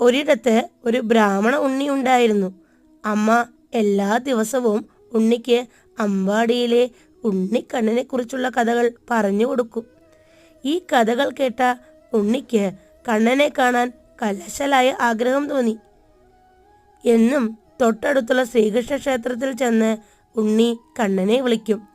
ഒരിടത്ത് ഒരു ബ്രാഹ്മണ ഉണ്ണി ഉണ്ടായിരുന്നു. അമ്മ എല്ലാ ദിവസവും ഉണ്ണിക്ക് അമ്പാടിയിലെ ഉണ്ണിക്കണ്ണനെ കുറിച്ചുള്ള കഥകൾ പറഞ്ഞു കൊടുക്കും. ഈ കഥകൾ കേട്ട ഉണ്ണിക്ക് കണ്ണനെ കാണാൻ കലശലായ ആഗ്രഹം തോന്നി. എന്നും തൊട്ടടുത്തുള്ള ശ്രീകൃഷ്ണ ക്ഷേത്രത്തിൽ ചെന്ന് ഉണ്ണി കണ്ണനെ വിളിക്കും.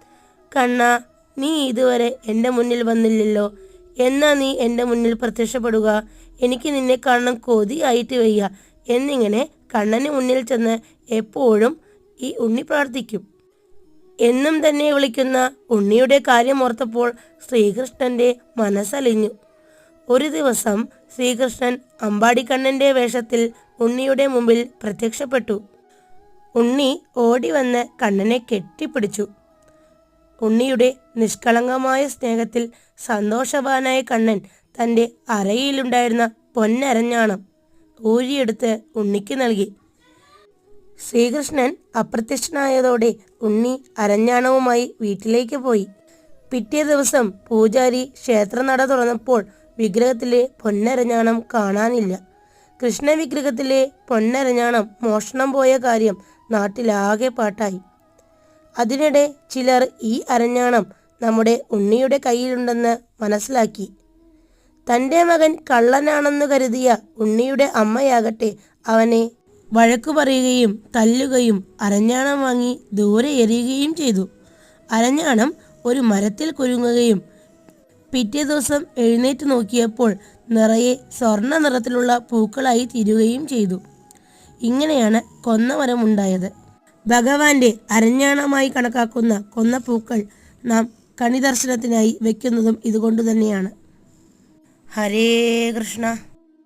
കണ്ണ നീ ഇതുവരെ എന്റെ മുന്നിൽ വന്നില്ലല്ലോ. എന്നാ നീ എന്റെ മുന്നിൽ പ്രത്യക്ഷപ്പെടുക? എനിക്ക് നിന്നെ കാണാൻ കൊതിയായിട്ട് വയ്യ. എന്നിങ്ങനെ കണ്ണന് മുന്നിൽ ചെന്ന് എപ്പോഴും ഈ ഉണ്ണി പ്രാർത്ഥിക്കും. എന്നും തന്നെ വിളിക്കുന്ന ഉണ്ണിയുടെ കാര്യം ഓർത്തപ്പോൾ ശ്രീകൃഷ്ണന്റെ മനസ്സലിഞ്ഞു. ഒരു ദിവസം ശ്രീകൃഷ്ണൻ അമ്പാടിക്കണ്ണന്റെ വേഷത്തിൽ ഉണ്ണിയുടെ മുമ്പിൽ പ്രത്യക്ഷപ്പെട്ടു. ഉണ്ണി ഓടി വന്ന് കണ്ണനെ കെട്ടിപ്പിടിച്ചു. ഉണ്ണിയുടെ നിഷ്കളങ്കമായ സ്നേഹത്തിൽ സന്തോഷവാനായ കണ്ണൻ തന്റെ അരയിലുണ്ടായിരുന്ന പൊന്നരഞ്ഞാണം ഊരിയെടുത്ത് ഉണ്ണിക്ക് നൽകി. ശ്രീകൃഷ്ണൻ അപ്രത്യക്ഷനായതോടെ ഉണ്ണി അരഞ്ഞാണവുമായി വീട്ടിലേക്ക് പോയി. പിറ്റേ ദിവസം പൂജാരി ക്ഷേത്രനട തുറന്നപ്പോൾ വിഗ്രഹത്തിലെ പൊന്നരഞ്ഞാണം കാണാനില്ല. കൃഷ്ണവിഗ്രഹത്തിലെ പൊന്നരഞ്ഞാണം മോഷണം പോയ കാര്യം നാട്ടിലാകെ പാട്ടായി. അതിനിടെ ചിലർ ഈ അരഞ്ഞാണം നമ്മുടെ ഉണ്ണിയുടെ കയ്യിലുണ്ടെന്ന് മനസ്സിലാക്കി. തന്റെ മകൻ കള്ളനാണെന്ന് കരുതിയ ഉണ്ണിയുടെ അമ്മയാകട്ടെ അവനെ വഴക്കു പറയുകയും തല്ലുകയും അരഞ്ഞാണം വാങ്ങി ദൂരെ എറിയുകയും ചെയ്തു. അരഞ്ഞാണം ഒരു മരത്തിൽ കുരുങ്ങുകയും പിറ്റേ ദിവസം എഴുന്നേറ്റ് നോക്കിയപ്പോൾ നിറയെ സ്വർണ നിറത്തിലുള്ള പൂക്കളായി തീരുകയും ചെയ്തു. ഇങ്ങനെയാണ് കൊന്നമരം ഉണ്ടായത് ഭഗവാന്റെ അരഞ്ഞാണമായി കണക്കാക്കുന്ന കൊന്ന പൂക്കൾ നാം കണിദർശനത്തിനായി വെക്കുന്നതും ഇതുകൊണ്ട് തന്നെയാണ് ഹരേ കൃഷ്ണ.